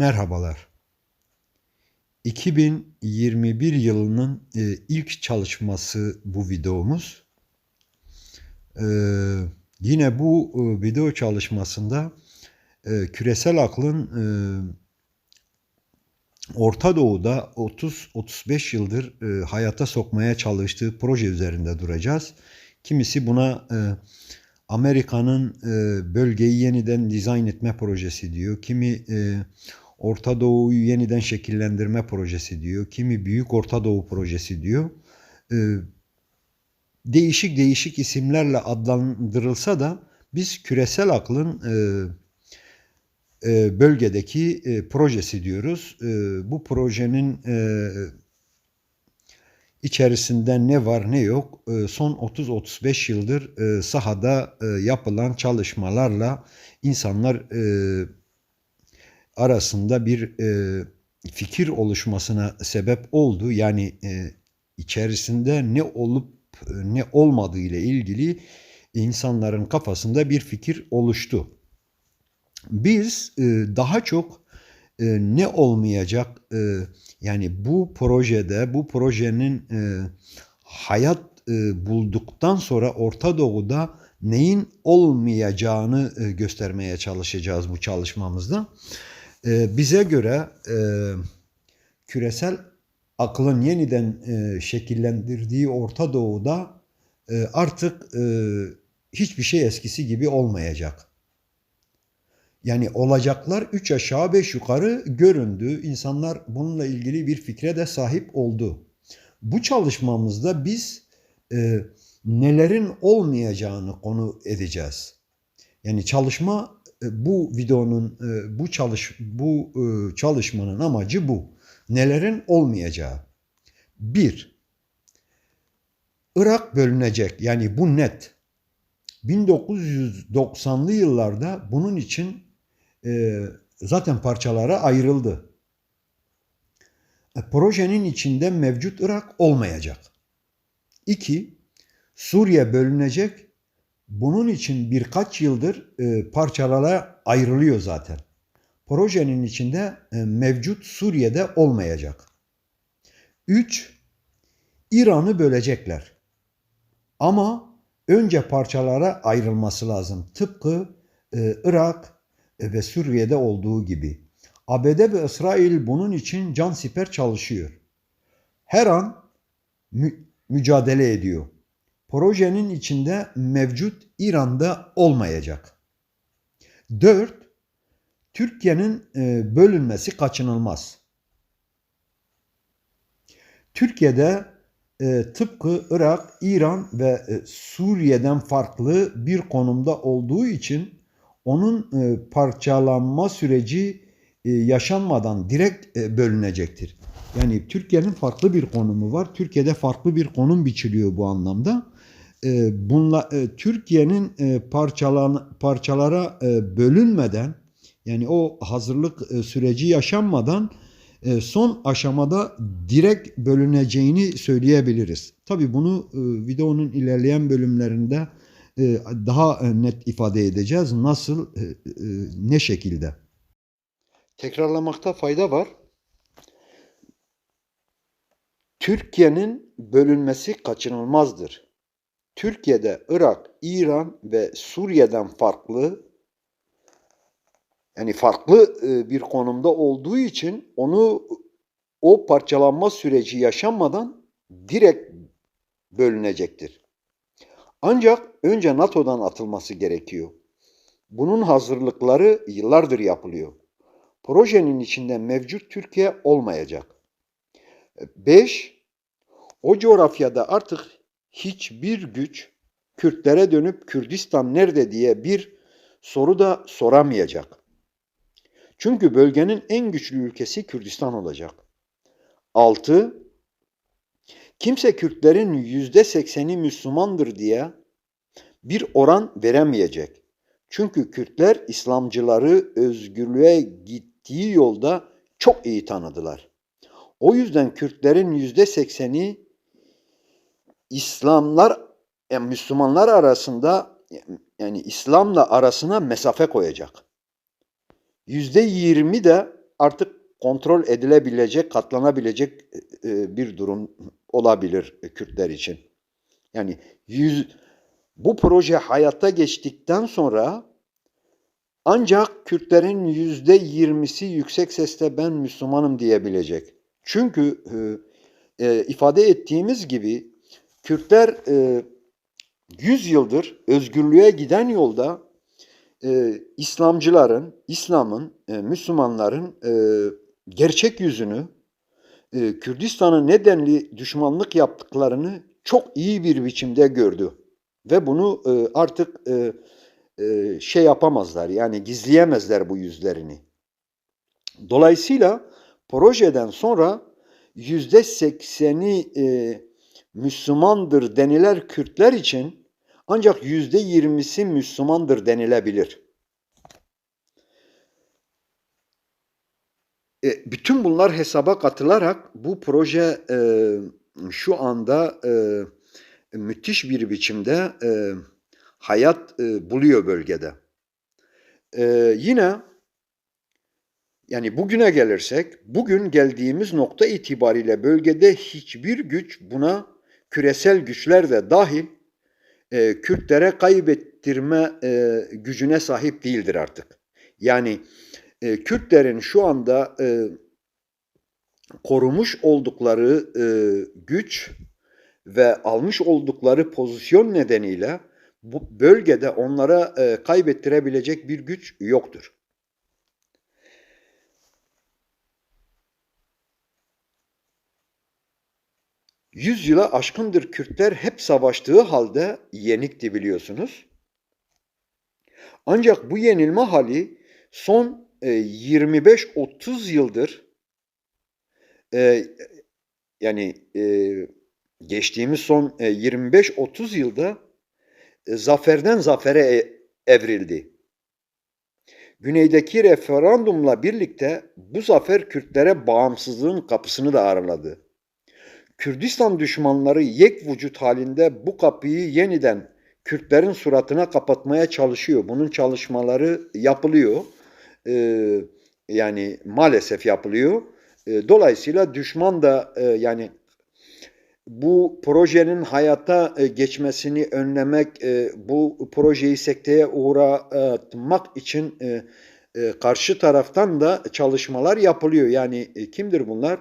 Merhabalar. 2021 yılının e, ilk çalışması bu videomuz. E, yine bu e, video çalışmasında küresel aklın Orta Doğu'da 30-35 yıldır hayata sokmaya çalıştığı proje üzerinde duracağız. Kimisi buna Amerika'nın bölgeyi yeniden dizayn etme projesi diyor. Kimi Orta Doğu'yu yeniden şekillendirme projesi diyor. Kimi Büyük Orta Doğu projesi diyor. E, değişik değişik isimlerle adlandırılsa da biz küresel aklın e, e, bölgedeki e, projesi diyoruz. E, bu projenin e, içerisinde ne var ne yok e, son 30-35 yıldır e, sahada e, yapılan çalışmalarla insanlar e, arasında bir e, fikir oluşmasına sebep oldu. Yani e, içerisinde ne olup e, ne olmadığı ile ilgili insanların kafasında bir fikir oluştu. Biz e, daha çok e, ne olmayacak e, yani bu projede bu projenin e, hayat e, bulduktan sonra Orta Doğu'da neyin olmayacağını e, göstermeye çalışacağız bu çalışmamızda. E, bize göre e, küresel aklın yeniden e, şekillendirdiği Orta Doğu'da e, artık e, hiçbir şey eskisi gibi olmayacak. Yani olacaklar üç aşağı beş yukarı göründü. İnsanlar bununla ilgili bir fikre de sahip oldu. Bu çalışmamızda biz e, nelerin olmayacağını konu edeceğiz. Yani çalışma bu videonun e, bu çalış bu e, çalışmanın amacı bu. Nelerin olmayacağı. Bir, Irak bölünecek. Yani bu net. 1990'lı yıllarda bunun için e, zaten parçalara ayrıldı. E, projenin içinde mevcut Irak olmayacak. İki, Suriye bölünecek. Bunun için birkaç yıldır e, parçalara ayrılıyor zaten. Projenin içinde e, mevcut Suriye'de olmayacak. Üç, İran'ı bölecekler. Ama önce parçalara ayrılması lazım. Tıpkı e, Irak, ve Suriye'de olduğu gibi. ABD ve İsrail bunun için can siper çalışıyor. Her an mü- mücadele ediyor. Projenin içinde mevcut İran'da olmayacak. 4. Türkiye'nin e, bölünmesi kaçınılmaz. Türkiye'de e, tıpkı Irak, İran ve e, Suriye'den farklı bir konumda olduğu için onun parçalanma süreci yaşanmadan direkt bölünecektir. Yani Türkiye'nin farklı bir konumu var. Türkiye'de farklı bir konum biçiliyor bu anlamda. E, bunla e, Türkiye'nin e, parçalan parçalara e, bölünmeden yani o hazırlık e, süreci yaşanmadan e, son aşamada direkt bölüneceğini söyleyebiliriz. Tabii bunu e, videonun ilerleyen bölümlerinde e, daha e, net ifade edeceğiz. Nasıl, e, ne şekilde? Tekrarlamakta fayda var. Türkiye'nin bölünmesi kaçınılmazdır. Türkiye'de Irak, İran ve Suriye'den farklı yani farklı bir konumda olduğu için onu o parçalanma süreci yaşanmadan direkt bölünecektir. Ancak önce NATO'dan atılması gerekiyor. Bunun hazırlıkları yıllardır yapılıyor. Projenin içinde mevcut Türkiye olmayacak. 5. O coğrafyada artık hiçbir güç Kürtlere dönüp Kürdistan nerede diye bir soru da soramayacak. Çünkü bölgenin en güçlü ülkesi Kürdistan olacak. 6. Kimse Kürtlerin yüzde sekseni Müslümandır diye bir oran veremeyecek. Çünkü Kürtler İslamcıları özgürlüğe gittiği yolda çok iyi tanıdılar. O yüzden Kürtlerin yüzde sekseni İslamlar, yani Müslümanlar arasında yani İslam'la arasına mesafe koyacak. Yüzde yirmi de artık kontrol edilebilecek, katlanabilecek e, bir durum olabilir Kürtler için. Yani yüz, bu proje hayata geçtikten sonra ancak Kürtlerin yüzde yirmisi yüksek sesle ben Müslümanım diyebilecek. Çünkü e, e, ifade ettiğimiz gibi Kürtler e, 100 yıldır özgürlüğe giden yolda e, İslamcıların, İslam'ın, e, Müslümanların e, gerçek yüzünü, e, Kürdistan'ın nedenli düşmanlık yaptıklarını çok iyi bir biçimde gördü. Ve bunu e, artık e, e, şey yapamazlar yani gizleyemezler bu yüzlerini. Dolayısıyla projeden sonra yüzde sekseni e, Müslümandır denilen Kürtler için ancak yüzde yirmisi Müslümandır denilebilir. E, bütün bunlar hesaba katılarak bu proje e, şu anda e, müthiş bir biçimde e, hayat e, buluyor bölgede. E, yine yani bugüne gelirsek, bugün geldiğimiz nokta itibariyle bölgede hiçbir güç buna küresel güçler de dahil e, Kürtlere kaybettirme e, gücüne sahip değildir artık. Yani e, Kürtlerin şu anda e, korumuş oldukları e, güç ve almış oldukları pozisyon nedeniyle bu bölgede onlara e, kaybettirebilecek bir güç yoktur. Yüz yıla aşkındır Kürtler hep savaştığı halde yenikti biliyorsunuz. Ancak bu yenilme hali son e, 25-30 yıldır e, yani e, geçtiğimiz son e, 25-30 yılda e, zaferden zafere e, evrildi. Güneydeki referandumla birlikte bu zafer Kürtlere bağımsızlığın kapısını da araladı. Kürdistan düşmanları yek vücut halinde bu kapıyı yeniden Kürtlerin suratına kapatmaya çalışıyor. Bunun çalışmaları yapılıyor. Ee, yani maalesef yapılıyor. Ee, dolayısıyla düşman da e, yani bu projenin hayata e, geçmesini önlemek, e, bu projeyi sekteye uğratmak için e, karşı taraftan da çalışmalar yapılıyor. Yani kimdir bunlar?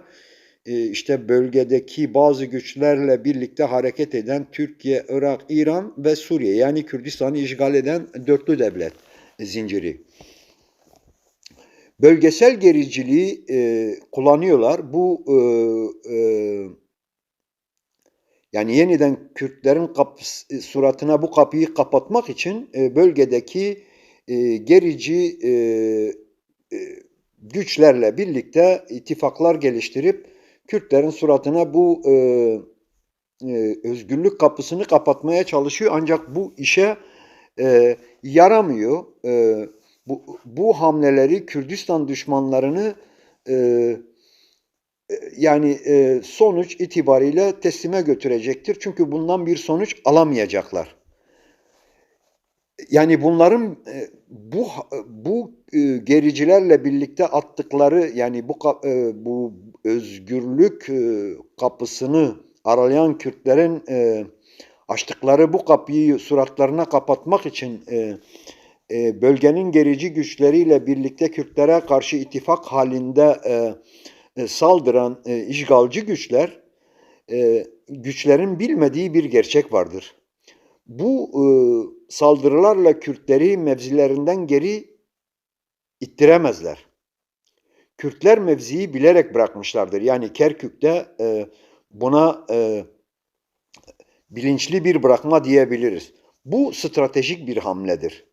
İşte bölgedeki bazı güçlerle birlikte hareket eden Türkiye, Irak, İran ve Suriye yani Kürdistan'ı işgal eden dörtlü devlet zinciri. Bölgesel gericiliği kullanıyorlar. Bu e, e, yani yeniden Kürtlerin kapısı, e, suratına bu kapıyı kapatmak için e, bölgedeki e, gerici e, e, güçlerle birlikte ittifaklar geliştirip Kürtlerin suratına bu e, e, özgürlük kapısını kapatmaya çalışıyor. Ancak bu işe e, yaramıyor. E, bu, bu hamleleri Kürdistan düşmanlarını e, yani e, sonuç itibariyle teslime götürecektir. Çünkü bundan bir sonuç alamayacaklar. Yani bunların e, bu bu e, gericilerle birlikte attıkları yani bu bu özgürlük kapısını aralayan Kürtlerin açtıkları bu kapıyı suratlarına kapatmak için bölgenin gerici güçleriyle birlikte Kürtlere karşı ittifak halinde e, saldıran e, işgalci güçler e, güçlerin bilmediği bir gerçek vardır. Bu e, saldırılarla Kürtleri mevzilerinden geri ittiremezler. Kürtler mevziyi bilerek bırakmışlardır. Yani Kerkük'te e, buna e, bilinçli bir bırakma diyebiliriz. Bu stratejik bir hamledir.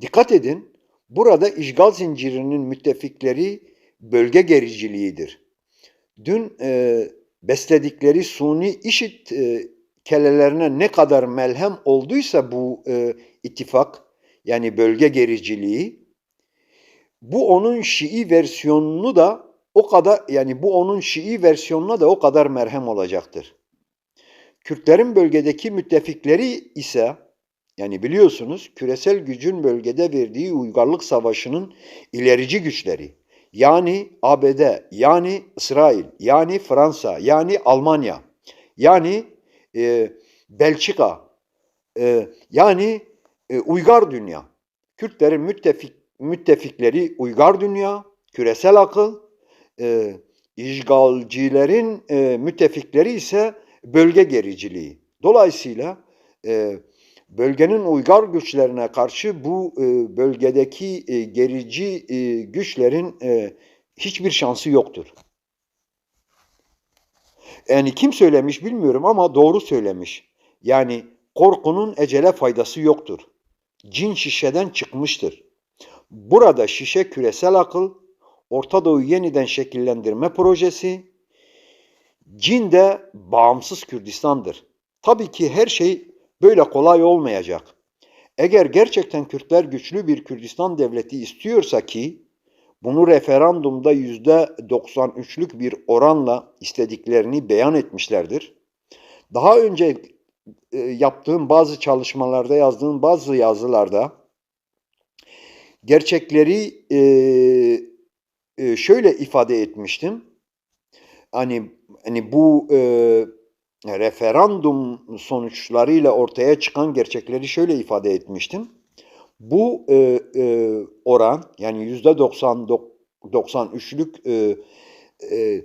Dikkat edin, burada işgal zincirinin müttefikleri bölge gericiliğidir. Dün e, besledikleri suni işit e, kelelerine ne kadar melhem olduysa bu e, ittifak yani bölge gericiliği bu onun Şii versiyonunu da o kadar yani bu onun Şii versiyonuna da o kadar merhem olacaktır. Kürtlerin bölgedeki müttefikleri ise yani biliyorsunuz küresel gücün bölgede verdiği uygarlık savaşının ilerici güçleri yani ABD, yani İsrail, yani Fransa, yani Almanya, yani e, Belçika, e, yani e, uygar dünya. Kürtlerin müttefik, müttefikleri uygar dünya, küresel akıl, e, işgalcilerin e, müttefikleri ise bölge gericiliği. Dolayısıyla e, bölgenin uygar güçlerine karşı bu e, bölgedeki e, gerici e, güçlerin e, hiçbir şansı yoktur. Yani kim söylemiş bilmiyorum ama doğru söylemiş. Yani korkunun ecele faydası yoktur. Cin şişeden çıkmıştır. Burada şişe küresel akıl, Orta Doğu yeniden şekillendirme projesi, cin de bağımsız Kürdistan'dır. Tabii ki her şey böyle kolay olmayacak. Eğer gerçekten Kürtler güçlü bir Kürdistan devleti istiyorsa ki bunu referandumda yüzde 93'lük bir oranla istediklerini beyan etmişlerdir. Daha önce e, yaptığım bazı çalışmalarda, yazdığım bazı yazılarda gerçekleri e, e, şöyle ifade etmiştim. Hani hani bu e, referandum sonuçlarıyla ortaya çıkan gerçekleri şöyle ifade etmiştim. Bu e, e, oran yani yüzde 93'lük e, e,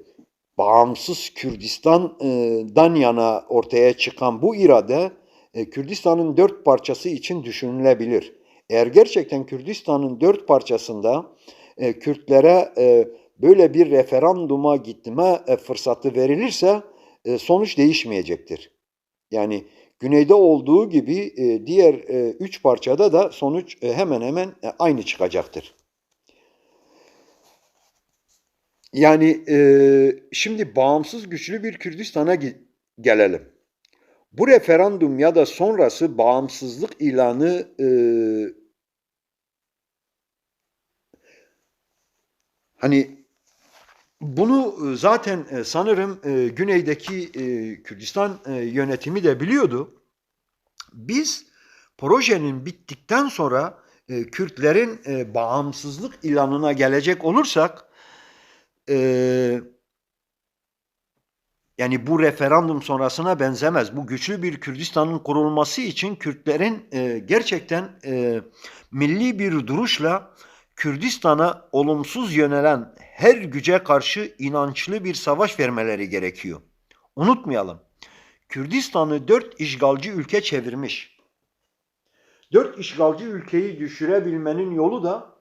bağımsız Kürdistan'dan yana ortaya çıkan bu irade Kürdistan'ın dört parçası için düşünülebilir. Eğer gerçekten Kürdistan'ın dört parçasında e, Kürtlere e, böyle bir referanduma gitme e, fırsatı verilirse e, sonuç değişmeyecektir. Yani güneyde olduğu gibi e, diğer e, üç parçada da sonuç e, hemen hemen e, aynı çıkacaktır. Yani e, şimdi bağımsız güçlü bir Kürdistan'a gelelim. Bu referandum ya da sonrası bağımsızlık ilanı e, hani bunu zaten sanırım e, güneydeki e, Kürdistan e, yönetimi de biliyordu. Biz projenin bittikten sonra e, Kürtlerin e, bağımsızlık ilanına gelecek olursak e, yani bu referandum sonrasına benzemez. Bu güçlü bir Kürdistan'ın kurulması için Kürtlerin e, gerçekten e, milli bir duruşla Kürdistan'a olumsuz yönelen her güce karşı inançlı bir savaş vermeleri gerekiyor. Unutmayalım. Kürdistan'ı dört işgalci ülke çevirmiş. Dört işgalci ülkeyi düşürebilmenin yolu da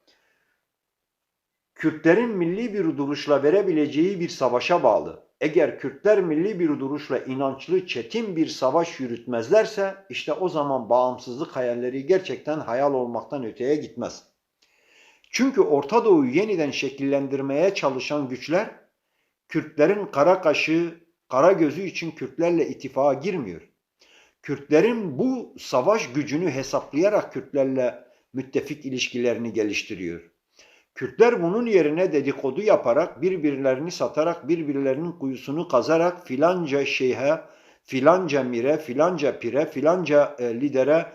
Kürtlerin milli bir duruşla verebileceği bir savaşa bağlı. Eğer Kürtler milli bir duruşla inançlı, çetin bir savaş yürütmezlerse işte o zaman bağımsızlık hayalleri gerçekten hayal olmaktan öteye gitmez. Çünkü Orta Doğu'yu yeniden şekillendirmeye çalışan güçler Kürtlerin kara kaşı, kara gözü için Kürtlerle ittifaka girmiyor. Kürtlerin bu savaş gücünü hesaplayarak Kürtlerle müttefik ilişkilerini geliştiriyor. Kürtler bunun yerine dedikodu yaparak, birbirlerini satarak, birbirlerinin kuyusunu kazarak filanca şeyhe, filanca mire, filanca pire, filanca e, lidere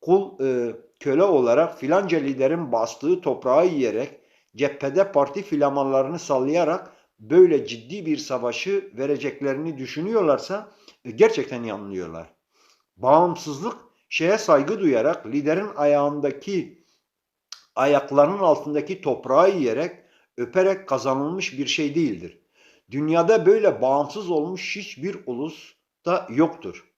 kul e, köle olarak filanca liderin bastığı toprağı yiyerek, cephede parti filamanlarını sallayarak böyle ciddi bir savaşı vereceklerini düşünüyorlarsa e, gerçekten yanılıyorlar. Bağımsızlık şeye saygı duyarak liderin ayağındaki ayaklarının altındaki toprağı yiyerek öperek kazanılmış bir şey değildir. Dünyada böyle bağımsız olmuş hiçbir ulus da yoktur.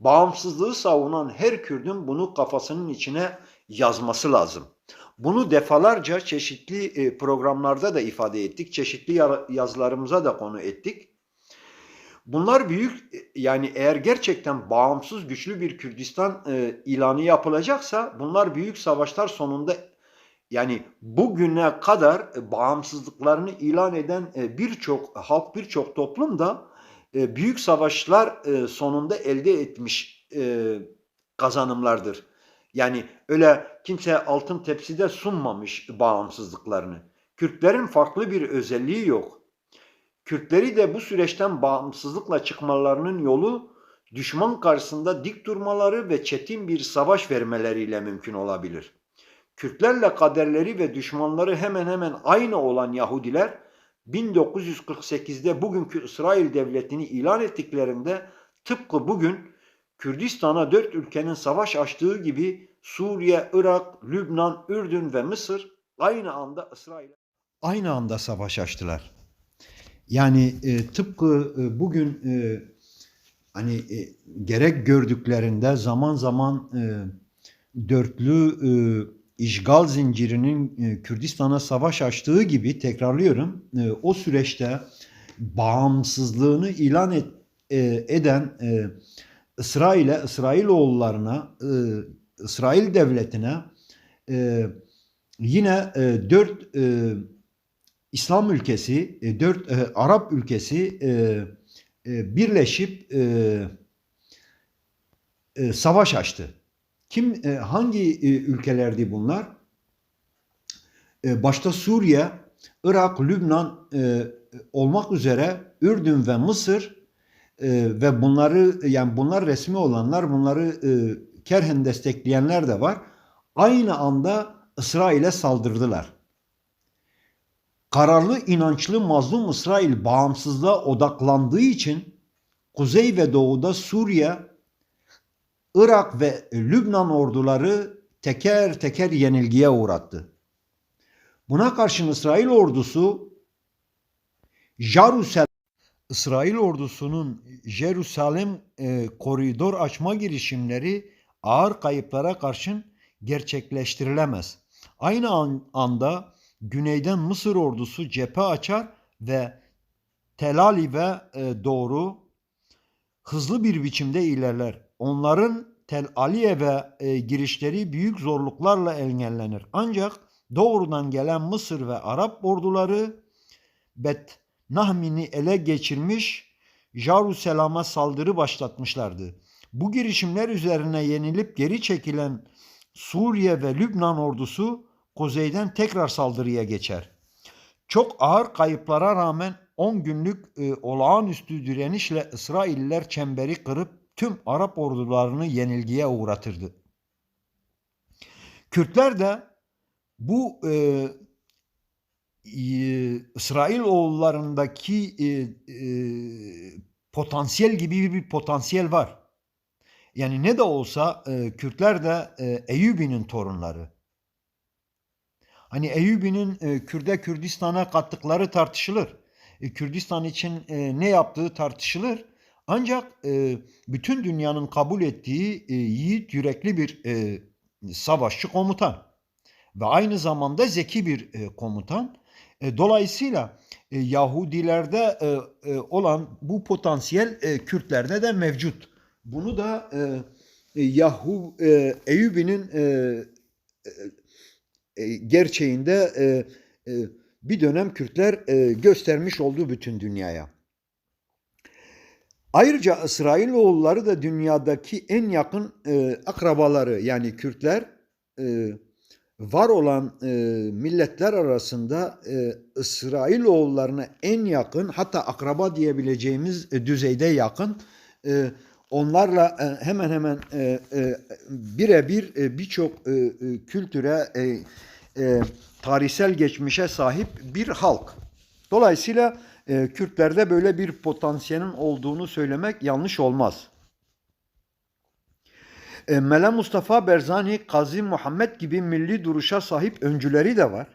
Bağımsızlığı savunan her Kürdün bunu kafasının içine yazması lazım. Bunu defalarca çeşitli e, programlarda da ifade ettik. Çeşitli yazılarımıza da konu ettik. Bunlar büyük yani eğer gerçekten bağımsız güçlü bir Kürdistan e, ilanı yapılacaksa bunlar büyük savaşlar sonunda yani bugüne kadar bağımsızlıklarını ilan eden e, birçok halk birçok toplum da e, büyük savaşlar e, sonunda elde etmiş e, kazanımlardır. Yani öyle kimse altın tepside sunmamış bağımsızlıklarını. Kürtlerin farklı bir özelliği yok. Kürtleri de bu süreçten bağımsızlıkla çıkmalarının yolu düşman karşısında dik durmaları ve çetin bir savaş vermeleriyle mümkün olabilir. Kürtlerle kaderleri ve düşmanları hemen hemen aynı olan Yahudiler 1948'de bugünkü İsrail devletini ilan ettiklerinde tıpkı bugün Kürdistan'a dört ülkenin savaş açtığı gibi Suriye, Irak, Lübnan, Ürdün ve Mısır aynı anda İsrail'e aynı anda savaş açtılar. Yani e, tıpkı e, bugün e, hani e, gerek gördüklerinde zaman zaman e, dörtlü e, işgal zincirinin e, Kürdistan'a savaş açtığı gibi tekrarlıyorum. E, o süreçte bağımsızlığını ilan et, e, eden İsrail'e, İsrailoğullarına, İsrail devletine yine dört İslam ülkesi, dört Arap ülkesi birleşip savaş açtı. Kim, e, hangi e, ülkelerdi bunlar? E, başta Suriye, Irak, Lübnan e, olmak üzere Ürdün ve Mısır e, ve bunları yani bunlar resmi olanlar, bunları e, kerhen destekleyenler de var. Aynı anda İsrail'e saldırdılar. Kararlı, inançlı, mazlum İsrail bağımsızlığa odaklandığı için kuzey ve doğuda Suriye, Irak ve Lübnan orduları teker teker yenilgiye uğrattı. Buna karşın İsrail ordusu Jerusalem İsrail ordusunun Jerusalem e, koridor açma girişimleri ağır kayıplara karşın gerçekleştirilemez. Aynı an, anda güneyden Mısır ordusu cephe açar ve Tel Aviv'e e, doğru hızlı bir biçimde ilerler. Onların Tel Aviv'e e, girişleri büyük zorluklarla engellenir. Ancak doğrudan gelen Mısır ve Arap orduları Bet Nahmin'i ele geçirmiş, Jerusalem'e saldırı başlatmışlardı. Bu girişimler üzerine yenilip geri çekilen Suriye ve Lübnan ordusu kuzeyden tekrar saldırıya geçer. Çok ağır kayıplara rağmen 10 günlük e, olağanüstü direnişle İsrailler çemberi kırıp tüm Arap ordularını yenilgiye uğratırdı. Kürtler de bu e, e, İsrail oğullarındaki e, e, potansiyel gibi bir potansiyel var. Yani ne de olsa e, Kürtler de e, Eyyubi'nin torunları. Hani Eyyubi'nin e, Kürde Kürdistan'a kattıkları tartışılır. E, Kürdistan için e, ne yaptığı tartışılır. Ancak e, bütün dünyanın kabul ettiği yiğit yürekli bir savaşçı komutan ve aynı zamanda zeki bir komutan. Dolayısıyla Yahudilerde olan bu potansiyel e, Kürtlerde de mevcut. Bunu da e, Yahu e, Eyyubi'nin gerçeğinde e, bir dönem Kürtler e, göstermiş oldu bütün dünyaya. Ayrıca İsrailoğulları da dünyadaki en yakın e, akrabaları yani Kürtler e, var olan e, milletler arasında e, İsrailoğullarına en yakın hatta akraba diyebileceğimiz e, düzeyde yakın e, onlarla e, hemen hemen e, e, birebir e, birçok e, e, kültüre e, e, tarihsel geçmişe sahip bir halk. Dolayısıyla e, Kürtlerde böyle bir potansiyelin olduğunu söylemek yanlış olmaz. E, Mela Mustafa Berzani, Kazım Muhammed gibi milli duruşa sahip öncüleri de var.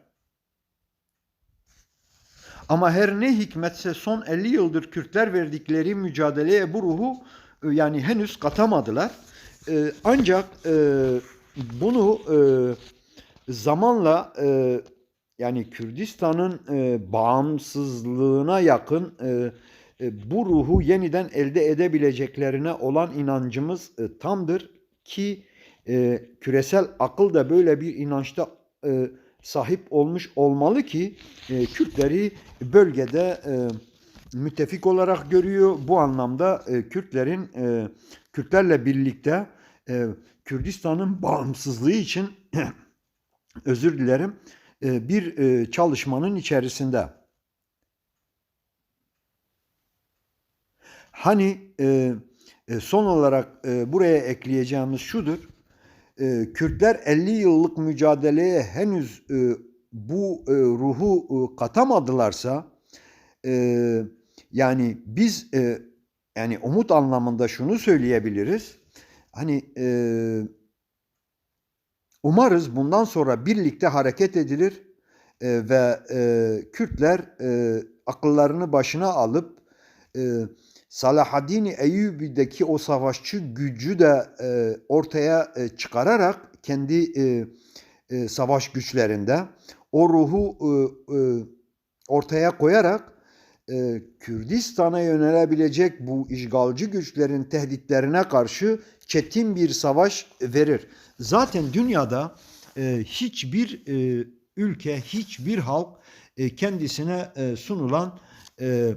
Ama her ne hikmetse son 50 yıldır Kürtler verdikleri mücadeleye bu ruhu e, yani henüz katamadılar. E, ancak e, bunu zamanla e, yani Kürdistan'ın e, bağımsızlığına yakın e, e, bu ruhu yeniden elde edebileceklerine olan inancımız e, tamdır ki e, küresel akıl da böyle bir inançta e, sahip olmuş olmalı ki e, Kürtleri bölgede e, müttefik olarak görüyor. Bu anlamda e, Kürtlerin e, Kürtlerle birlikte e, Kürdistan'ın bağımsızlığı için özür dilerim e, bir e, çalışmanın içerisinde. Hani e, son olarak buraya ekleyeceğimiz şudur. e, Kürtler 50 yıllık mücadeleye henüz e, bu e, ruhu e, katamadılarsa e, yani biz e, yani umut anlamında şunu söyleyebiliriz. Hani e, umarız bundan sonra birlikte hareket edilir e, ve e, Kürtler e, akıllarını başına alıp e, Salahaddin Eyyubi'deki o savaşçı gücü de e, ortaya e, çıkararak kendi e, e, savaş güçlerinde o ruhu e, e, ortaya koyarak e, Kürdistan'a yönelebilecek bu işgalci güçlerin tehditlerine karşı çetin bir savaş verir. Zaten dünyada e, hiçbir e, ülke, hiçbir halk e, kendisine e, sunulan e,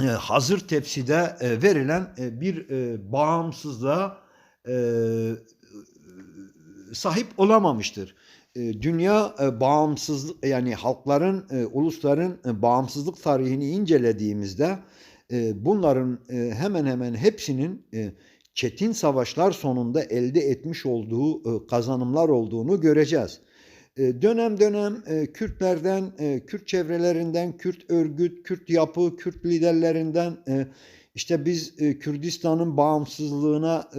e, hazır tepside e, verilen e, bir e, bağımsızlığa e, sahip olamamıştır. E, Dünya e, bağımsızlık yani halkların, ulusların bağımsızlık tarihini incelediğimizde bunların hemen hemen hepsinin çetin savaşlar sonunda elde etmiş olduğu e, kazanımlar olduğunu göreceğiz. E, Dönem dönem e, Kürtlerden, Kürt çevrelerinden, Kürt örgüt, Kürt yapı, Kürt liderlerinden işte biz Kürdistan'ın bağımsızlığına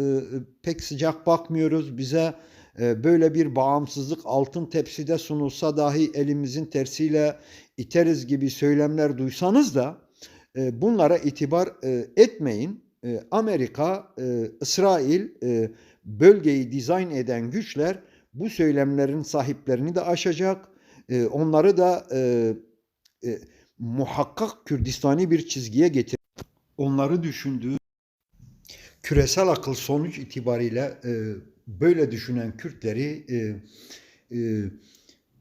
pek sıcak bakmıyoruz. Bize böyle bir bağımsızlık altın tepside sunulsa dahi elimizin tersiyle iteriz gibi söylemler duysanız da bunlara itibar etmeyin. E, Amerika, e, İsrail, e, bölgeyi dizayn eden güçler bu söylemlerin sahiplerini de aşacak. E, onları da e, e, muhakkak Kürdistani bir çizgiye getir. Onları düşündüğü küresel akıl sonuç itibariyle e, böyle düşünen Kürtleri e, e,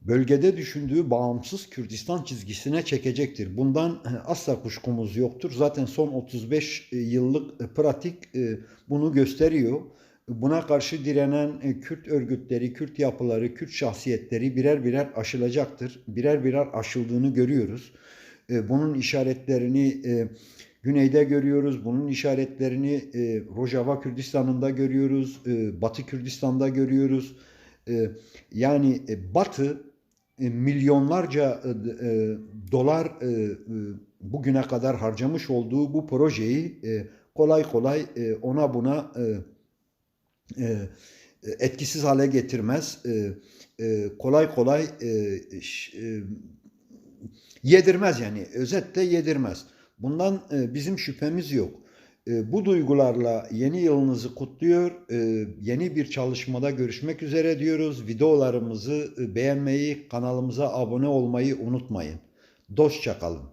bölgede düşündüğü bağımsız Kürdistan çizgisine çekecektir. Bundan e, asla kuşkumuz yoktur. Zaten son 35 yıllık e, pratik e, bunu gösteriyor. Buna karşı direnen e, Kürt örgütleri, Kürt yapıları, Kürt şahsiyetleri birer birer aşılacaktır. Birer birer aşıldığını görüyoruz. E, Bunun işaretlerini e, güneyde görüyoruz. Bunun işaretlerini e, Rojava Kürdistan'ında görüyoruz. e, Batı Kürdistan'da görüyoruz. E, Yani e, Batı e, milyonlarca e, e, dolar e, e, bugüne kadar harcamış olduğu bu projeyi e, kolay kolay e, ona buna e, e, etkisiz hale getirmez. E, e, kolay kolay e, e, yedirmez yani. Özetle yedirmez. Bundan e, bizim şüphemiz yok. E, bu duygularla yeni yılınızı kutluyor. E, yeni bir çalışmada görüşmek üzere diyoruz. Videolarımızı e, beğenmeyi, kanalımıza abone olmayı unutmayın. Dostça kalın.